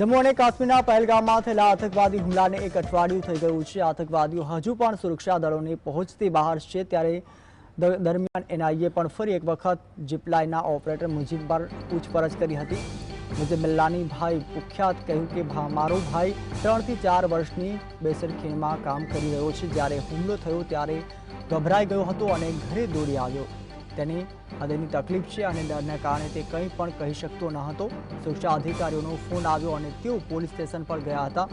જમ્મુ અને કાશ્મીરના પહેલગામમાં થયેલા આતંકવાદી હુમલાને એક અઠવાડિયું થઈ ગયું છે. આતંકવાદીઓ હજુ પણ સુરક્ષા દળોની પહોંચથી બહાર છે. ત્યારે દરમિયાન એનઆઈએ પણ ફરી એક વખત જીપલાઇનના ઓપરેટર મુજીબ પર પૂછપરછ કરી હતી. મુજીબ મિલ્લાની ભાઈ કુખ્યાત કહ્યું કે મારો ભાઈ ત્રણથી ચાર વર્ષની બેસરખીણમાં કામ કરી રહ્યો છે. જ્યારે હુમલો થયો ત્યારે ગભરાઈ ગયો હતો અને ઘરે દોડી આવ્યો. તેની હૃદયની તકલીફ છે અને ડરના કારણે તે કંઈ પણ કહી શકતો ન હતો. સુરક્ષા અધિકારીઓનો ફોન આવ્યો અને તેઓ પોલીસ સ્ટેશન પર ગયા હતા.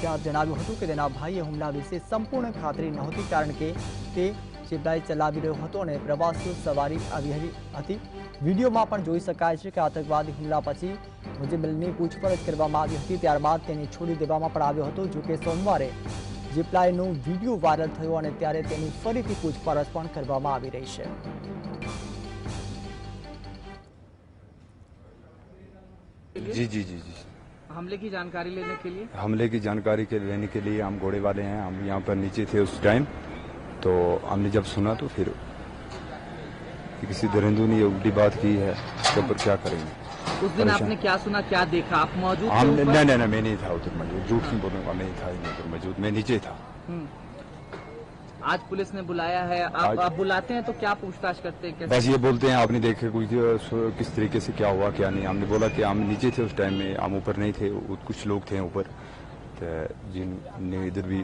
ત્યાં જણાવ્યું હતું કે તેના ભાઈએ હુમલા વિશે સંપૂર્ણ ખાતરી નહોતી કારણ કે તે ચિપલાઈ ચલાવી રહ્યો હતો અને પ્રવાસીઓ સવારી આવી હતી. વિડીયોમાં પણ જોઈ શકાય છે કે આતંકવાદી હુમલા પછી મુજબલની પૂછપરછ કરવામાં આવી હતી. ત્યારબાદ તેને છોડી દેવામાં પણ આવ્યો હતો જો કે સોમવારે જીપલાઈનો વીડિયો વાયરલ થયો અને ત્યારે તેની ફરીથી પૂછપરછ પણ કરવામાં આવી રહી છે. जी जी जी जी। हमले की जानकारी लेने के लिए? हमले की जानकारी के लेने के लिए हम घोड़े वाले हैं। हम यहाँ पर नीचे थे उस टाइम तो हमने जब सुना तो फिर कि किसी दरिंदू ने ये उल्टी बात की है उसके ऊपर क्या करेंगे? उस दिन आपने क्या सुना क्या देखा? आप मौजूद नहीं नहीं नहीं मैं नहीं था उधर मौजूद झूठ नहीं बोलूँगा मैं नहीं था उधर मौजूद मैं नीचे था। हम्म। आज पुलिस ने बुलाया है। आप, आप बुलाते हैं तो क्या पूछताछ करते हैं? बस ये बोलते हैं आपने देखे कोई जो- किस तरीके से क्या हुआ क्या नहीं? हमने बोला कि हम नीचे थे उस टाइम में हम ऊपर नहीं थे कुछ लोग थे ऊपर। तो जिनने इधर भी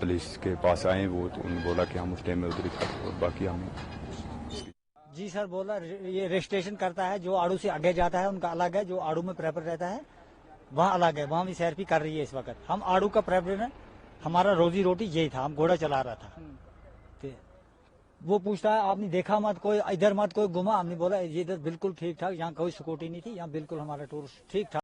पुलिस के पास आए वो तो उन्होंने बोला कि हम उस टाइम में उधर ही थे और बाकी हम जी सर बोला ये रजिस्ट्रेशन करता है जो आड़ू से आगे जाता है उनका अलग है जो आड़ू में प्रेफर रहता है वहाँ अलग है वहाँ भी सेल्फी कर रही है इस वक्त। हम आड़ू का प्रेफर है हमारा रोजी रोटी यही था, हम घोड़ा चला रहा था। वो पूछता है, आपने देखा मत कोई, इधर मत कोई घुमा? हमने बोला, ये इधर बिल्कुल ठीक ठाक, यहाँ कोई सिक्योरिटी नहीं थी, यहाँ बिल्कुल हमारा टूर ठीक ठाक